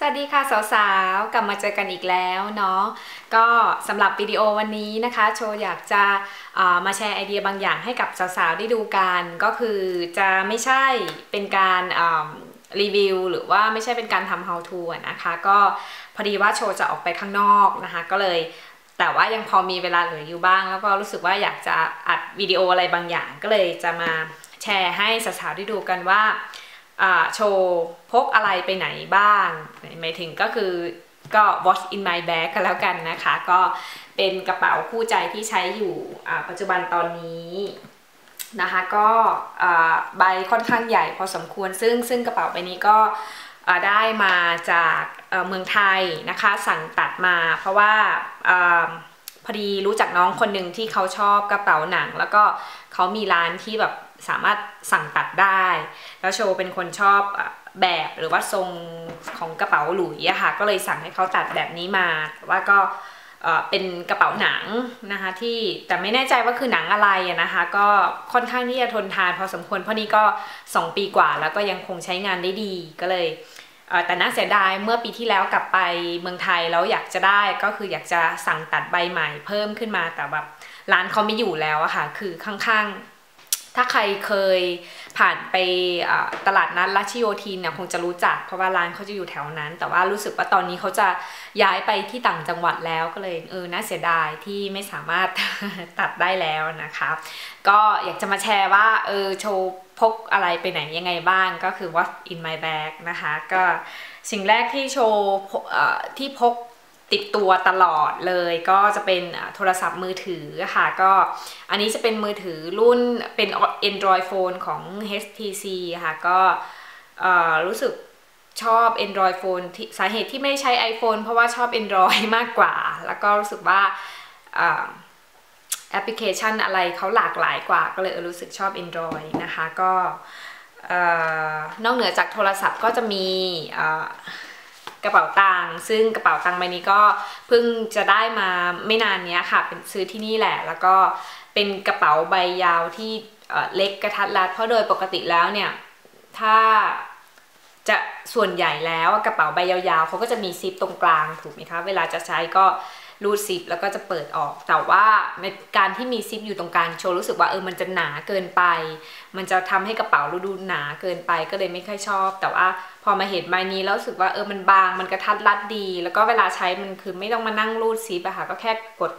สวัสดีค่ะสาวๆ กลับมาเจอกันอีกแล้วเนาะก็สำหรับวิดีโอวันนี้นะคะ โชว์อยากจะมาแชร์ไอเดียบางอย่างให้กับสาวๆ ได้ดูกัน ก็คือจะไม่ใช่เป็นการรีวิวหรือว่าไม่ใช่เป็นการทำ how to นะคะ ก็พอดีว่าโชว์จะออกไปข้างนอกนะคะ ก็เลยแต่ว่ายังพอมีเวลาเหลืออยู่บ้าง แล้วก็รู้สึกว่าอยากจะอัดวิดีโออะไรบางอย่าง ก็เลยจะมาแชร์ให้สาวๆ ได้ดูกันว่า โชว์พกอะไรไปไหนบ้างหมายถึงก็คือก็ watch in my bag ก็แล้วกันนะคะ ก็เป็นกระเป๋าคู่ใจที่ใช้อยู่ปัจจุบันตอนนี้นะคะก็ใบค่อนข้างใหญ่พอสมควรซึ่งซึ่งกระเป๋าใบนี้ก็ได้มาจากเมืองไทยนะคะ สั่งตัดมาเพราะว่า พอดีรู้จักน้องคนหนึ่งที่เขาชอบกระเป๋าหนัง แล้วก็เขามีร้านที่แบบสามารถสั่งตัดได้ แล้วโชว์เป็นคนชอบแบบหรือว่าทรงของกระเป๋าหลุยอะค่ะก็เลยสั่งให้เขาตัดแบบนี้มาว่าก็เป็นกระเป๋าหนังนะคะที่แต่ไม่แน่ใจว่าคือหนังอะไรนะคะก็ค่อนข้างที่จะทนทานพอสมควรเพราะนี้ก็ 2 ปีกว่าแล้วก็ยังคงใช้งานได้ดีก็เลย แต่น่าเสียดายเมื่อปีที่แล้วกลับไปเมืองไทยแล้วอยากจะได้ก็คืออยากจะสั่งตัดใบใหม่เพิ่มขึ้นมาแต่แบบร้านเขาไม่อยู่แล้วอะค่ะคือข้างๆ ถ้าใครเคยผ่านไปตลาดนัดลัชโยทีนเนี่ยคงจะรู้จักเพราะว่าร้านเขาจะอยู่แถวนั้น แต่ว่ารู้สึกว่าตอนนี้เขาจะย้ายไปที่ต่างจังหวัดแล้วก็เลยเออน่าเสียดายที่ไม่สามารถตัดได้แล้วนะคะ ก็อยากจะมาแชร์ว่าเออโชว์ พกอะไรไปไหนยังไงบ้างก็คือ what in my bag นะคะ ก็สิ่งแรกที่โชว์ที่พกติดตัวตลอดเลยก็จะเป็นโทรศัพท์มือถือค่ะก็อันนี้จะเป็นมือถือรุ่นเป็น Android phone ของ HTC ค่ะก็รู้สึกชอบ Android phone สาเหตุที่ไม่ใช้ iPhone เพราะว่าชอบ Android มากกว่า แล้วก็รู้สึกว่า แอปพลิเคชันอะไรเขาหลากหลายกว่าก็เลยรู้สึกชอบ Android นะคะก็นอกเหนือจากโทรศัพท์ก็จะมีกระเป๋าตังค์ซึ่งกระเป๋าตังค์ใบนี้ก็เพิ่งจะได้มาไม่นานนี้ค่ะเป็นซื้อที่นี่แหละ แล้วก็เป็นกระเป๋าใบยาวที่เล็กกระทัดรัดเพราะโดยปกติแล้วเนี่ยถ้า จะส่วนใหญ่แล้วกระเป๋าใบยาวๆเขาก็จะมีซิปตรงกลางถูกไหมคะเวลาจะใช้ก็รูดซิปแล้วก็จะเปิดออก แต่ว่าในการที่มีซิปอยู่ตรงกลางโชว์รู้สึกว่าเออมันจะหนาเกินไป มันจะทำให้กระเป๋าดูหนาเกินไปก็เลยไม่ค่อยชอบ แต่ว่าพอมาเห็นใบนี้แล้วรู้สึกว่าเออมันบางมันกระทัดรัดดี แล้วก็เวลาใช้มันคือไม่ต้องมานั่งรูดซิปอะค่ะก็แค่กด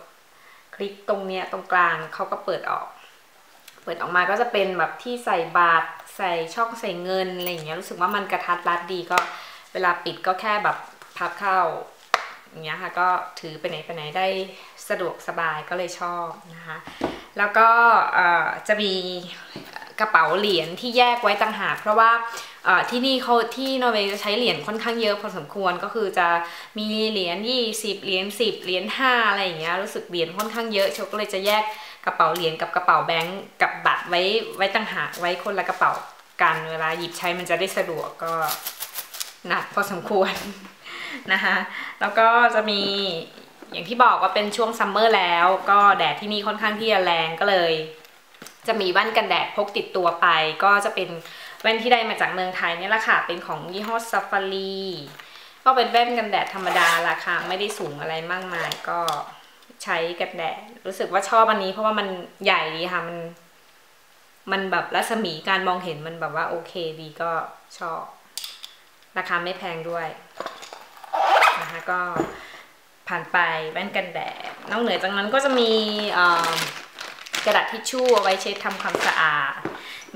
คลิกตรงเนี้ยตรงกลางเขาก็เปิดออก เปิดออกมาก็จะเป็นแบบที่ใส่บาท ใส่ช่องใส่เงินอะไรอย่างเงี้ยรู้สึกว่ามันกระทัดรัดดีก็เวลาปิดก็แค่แบบพับเข้าอย่างเงี้ยค่ะก็ถือไปไหนไปไหนได้สะดวกสบายก็เลยชอบนะคะแล้วก็จะมีกระเป๋าเหรียญที่แยกไว้ต่างหากเพราะว่าที่นี่เขาที่นอร์เวย์จะใช้เหรียญค่อนข้างเยอะพอสมควรก็คือจะมีเหรียญ20เหรียญ10เหรียญ5อะไรอย่างเงี้ยรู้สึกเหรียญค่อนข้างเยอะโชก็เลยจะแยก กระเป๋าเหรียญกับกระเป๋าแบงก์กับบัตรไว้ไว้ต่างหากไว้คนละกระเป๋ากันเวลาหยิบใช้มันจะได้สะดวกก็หนักพอสมควรนะคะแล้วก็จะมีอย่างที่บอกว่าเป็นช่วงซัมเมอร์แล้ว ก็แดดที่นี่ค่อนข้างที่จะแรงก็เลย จะมีแว่นกันแดดพกติดตัวไป ก็จะเป็นแว่นที่ได้มาจากเมืองไทยนี่แหละค่ะ เป็นของยี่ห้อซาฟารีก็เป็นแว่นกันแดดธรรมดาราคาไม่ได้สูงอะไรมากมายก็ ใช้กันแดดรู้สึกว่าชอบอันนี้ เพราะว่ามันใหญ่ดีค่ะมัน มันแบบรัศมีการมองเห็นมันแบบว่าโอเคดีก็ชอบ ราคาไม่แพงด้วยนะคะก็ผ่านไปแว่นกันแดดนอกเหนือจากนั้นก็จะมีกระดาษทิชชู่เอาไว้เช็ดทำความสะอาด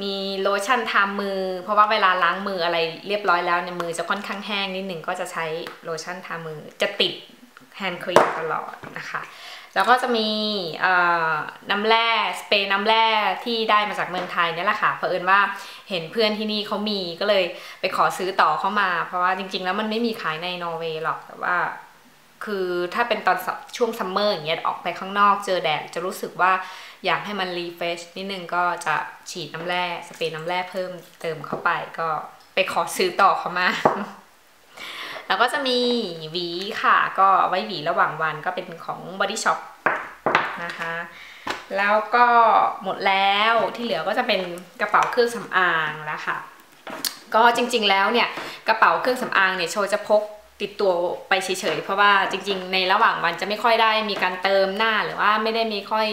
มีโลชั่นทามือ เพราะว่าเวลาล้างมืออะไรเรียบร้อยแล้วในมือจะค่อนข้างแห้งนิดหนึ่งก็จะใช้โลชั่นทามือจะติด แฮนด์ครีมตลอดนะคะ แล้วก็จะมีน้ำแร่สเปรย์น้ำแร่ที่ได้มาจากเมืองไทยนี่แหละค่ะเพราะเอิญว่าเห็นเพื่อนที่นี่เขามีก็เลยไปขอซื้อต่อเข้ามา เพราะว่าจริง ๆ แล้วมันไม่มีขายในนอร์เวย์หรอกแต่ว่าคือถ้าเป็นตอนช่วงซัมเมอร์อย่างเงี้ยออกไปข้างนอกเจอแดดจะรู้สึกว่าอยากให้มันรีเฟชนิดนึงก็จะฉีดน้ำแร่สเปรย์น้ำแร่เพิ่มเติมเข้าไปก็ไปขอซื้อต่อเข้ามา แล้วก็จะมีหวีค่ะ ก็ไว้หวีระหว่างวันก็เป็นของ Body Shop นะคะ แล้วก็หมดแล้วที่เหลือก็จะเป็นกระเป๋าเครื่องสำอางแล้วค่ะ ก็จริงๆแล้วเนี่ยกระเป๋าเครื่องสำอางเนี่ยโชว์จะพกติดตัวไปเฉยๆเพราะว่าจริง ๆ ในระหว่างวันจะไม่ค่อยได้มีการเติมหน้าหรือว่าไม่ได้มีค่อย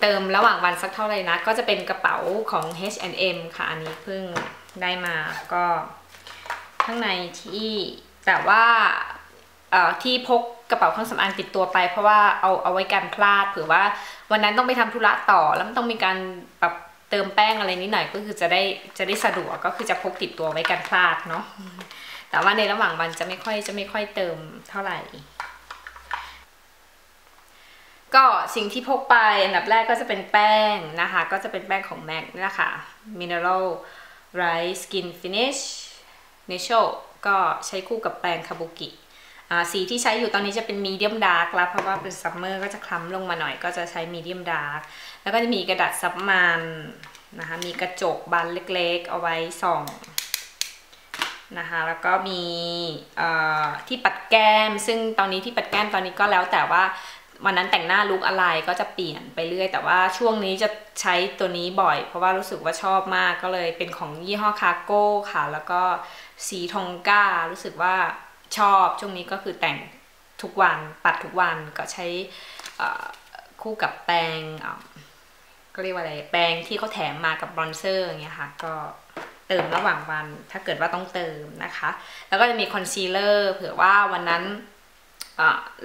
เติมระหว่างวันสักเท่าไหร่นะก็จะเป็นกระเป๋าของ H&M ค่ะอันนี้เพิ่งได้มาก็ ข้างในที่แต่ว่าที่พกกระเป๋าเครื่องสำอางติดตัวไป เพราะว่าเอาเอาไว้กันพลาดเผื่อว่าวันนั้นต้องไปทำธุระต่อแล้วต้องมีการปรับเติมแป้งอะไรนิดหน่อยก็คือจะได้จะได้สะดวกก็คือจะพกติดตัวไว้กันพลาดเนาะแต่ว่าในระหว่างวันจะไม่ค่อยจะไม่ค่อยเติมเท่าไหร่ ก็สิ่งที่พกไปอันดับแรกก็จะเป็นแป้งนะคะ ก็จะเป็นแป้งของ MAC นี่แหละค่ะ Mineral Rice Skin Finish n a t u r a ก็ใช้คู่กับแป้งคาบุกิสีที่ใช้อยู่ตอนนี้จะเป็นมีเดียมดาร์กแล้วเพราะว่าเป็นซัมเมอร์ก็จะคล้ำลงมาหน่อยก็จะใช้มีเดียมดาร์กแล้วก็จะมีกระดาษซับมันนะคะมีกระจกบานเล็กๆ เอาไว้ส่องนะคะแล้วก็มีที่ปัดแก้ม ซึ่งตอนนี้ที่ปัดแก้มตอนนี้ก็แล้วแต่ว่า วันนั้นแต่งหน้าลุกอะไรก็จะเปลี่ยนไปเรื่อย แต่ว่าช่วงนี้จะใช้ตัวนี้บ่อย เพราะว่ารู้สึกว่าชอบมากก็เลยเป็นของยี่ห้อคาโก้ค่ะ แล้วก็สีทองก้า รู้สึกว่าชอบช่วงนี้ก็คือแต่งทุกวันปัดทุกวันก็ใช้คู่กับแปรงก็เรียกว่าอะไรแปรงที่เขาแถมมากับบรอนเซอร์อย่างเงี้ยค่ะก็เติมระหว่างวันถ้าเกิดว่าต้องเติมนะคะ แล้วก็จะมีคอนซีลเลอร์เผื่อว่าวันนั้น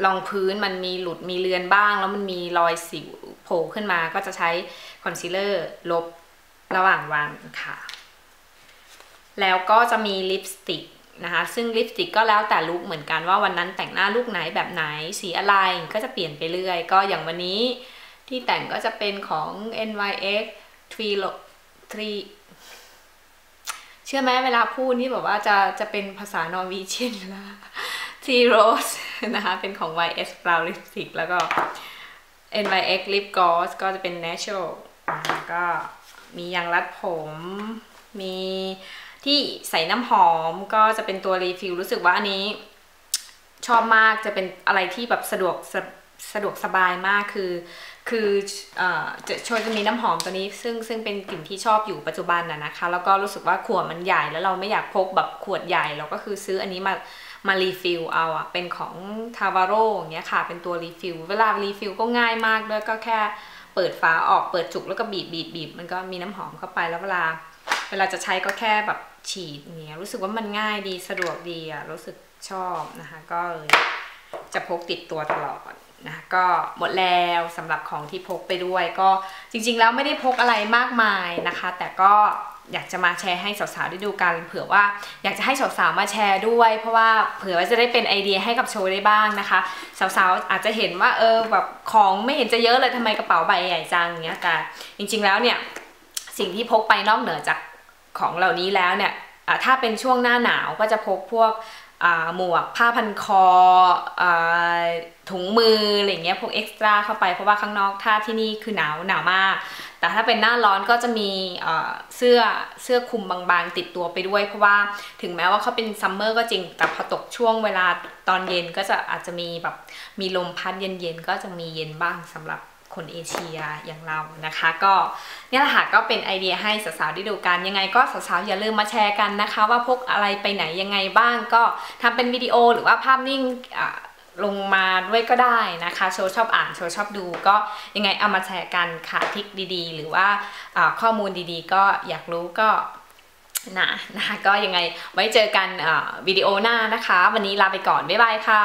รองพื้นมันมีหลุดมีเลือนบ้าง แล้วมันมีรอยสิวโผล่ขึ้นมาก็จะใช้คอนซีลเลอร์ลบระหว่างวันค่ะ แล้วก็จะมีลิปสติกนะคะซึ่งลิปสติกก็แล้วแต่ลุคเหมือนกันว่าวันนั้นแต่งหน้าลุคไหนแบบไหนสีอะไรก็จะเปลี่ยนไปเรื่อย ก็อย่างวันนี้ที่แต่งก็จะเป็นของ NYX 3 3เชื่อไหมเวลาพูดนี่แบบว่าจะจะเป็นภาษานอร์วีเชียนละ t Rose นะคะเป็นของ YS Brow Lipstick แล้วก็ NYX Lip Gloss ก็จะเป็น Natural ก็มียางรัดผม มีที่ใส่น้ำหอมก็จะเป็นตัวรีฟิลรู้สึกว่าอันนี้ ชอบมากจะเป็นอะไรที่แบบสะดวกสสะดวกสบายมากคือ คืออจะช่วยจะมีน้ำหอมตัวนี้ ซึ่งซึ่งเป็นกลิ่นที่ชอบอยู่ปัจจุบันน่ะนะคะ แล้วก็รู้สึกว่าขวดมันใหญ่แล้วเราไม่อยากพกแบบขวดใหญ่เราก็คือซื้ออันนี้มา มารีฟิลเอาอะเป็นของทาวาโร่อย่างเงี้ยค่ะเป็นตัวรีฟิลเวลารีฟิลก็ง่ายมากด้วยก็แค่เปิดฝาออกเปิดจุกแล้วก็บีบบีบบีบมันก็มีน้ำหอมเข้าไปแล้วเวลา เวลาจะใช้ก็แค่แบบฉีดเนี้ยรู้สึกว่ามันง่ายดีสะดวกดีอะรู้สึกชอบนะคะ ก็เลยจะพกติดตัวตลอดนะก็หมดแล้วสำหรับของที่พกไปด้วย ก็จริงๆแล้วไม่ได้พกอะไรมากมายนะคะ แต่ก็ อยากจะมาแชร์ให้สาวๆได้ดูกัน เผื่อว่าอยากจะให้สาวๆมาแชร์ด้วย เพราะว่าเผื่อว่าจะได้เป็นไอเดียให้กับโชว์ได้บ้างนะคะ สาวๆอาจจะเห็นว่าเออแบบของไม่เห็นจะเยอะเลยทำไมกระเป๋าใบใหญ่จังเงี้ยแต่จริงๆแล้วเนี่ยสิ่งที่พกไปนอกเหนือจากของเหล่านี้แล้วเนี่ยถ้าเป็นช่วงหน้าหนาวก็จะพกพวกหมวกผ้าพันคออถุงมืออะไรเงี้ยพวกเอ็กซ์ตร้าเข้าไปเพราะว่าข้างนอกถ้าที่นี่คือหนาวหนาวมาก แต่ถ้าเป็นหน้าร้อนก็จะมีเสื้อเสื้อคลุมบางๆ ติดตัวไปด้วย เพราะว่าถึงแม้ว่าเขาเป็นซัมเมอร์ก็จริง แต่พอตกช่วงเวลาตอนเย็นก็จะอาจจะมีแบบมีลมพัดเย็นๆ ก็จะมีเย็นบ้างสำหรับคนเอเชียอย่างเรานะคะ ก็นี่แหละค่ะก็เป็นไอเดียให้สาวๆได้ดูกันยังไงก็สาวๆอย่าลืมมาแชร์กันนะคะ ว่าพกอะไรไปไหนยังไงบ้างก็ทำเป็นวิดีโอหรือว่าภาพนิ่ง ลงมาด้วยก็ได้นะคะ โชว์ชอบอ่านโชว์ชอบดูก็ยังไงเอามาแชร์กันค่ะทิกดีๆ หรือว่าข้อมูลดีๆ ก็อยากรู้ก็นะนะคะก็ยังไงไว้เจอกันวิดีโอหน้านะคะ วันนี้ลาไปก่อน บ๊ายบายค่ะ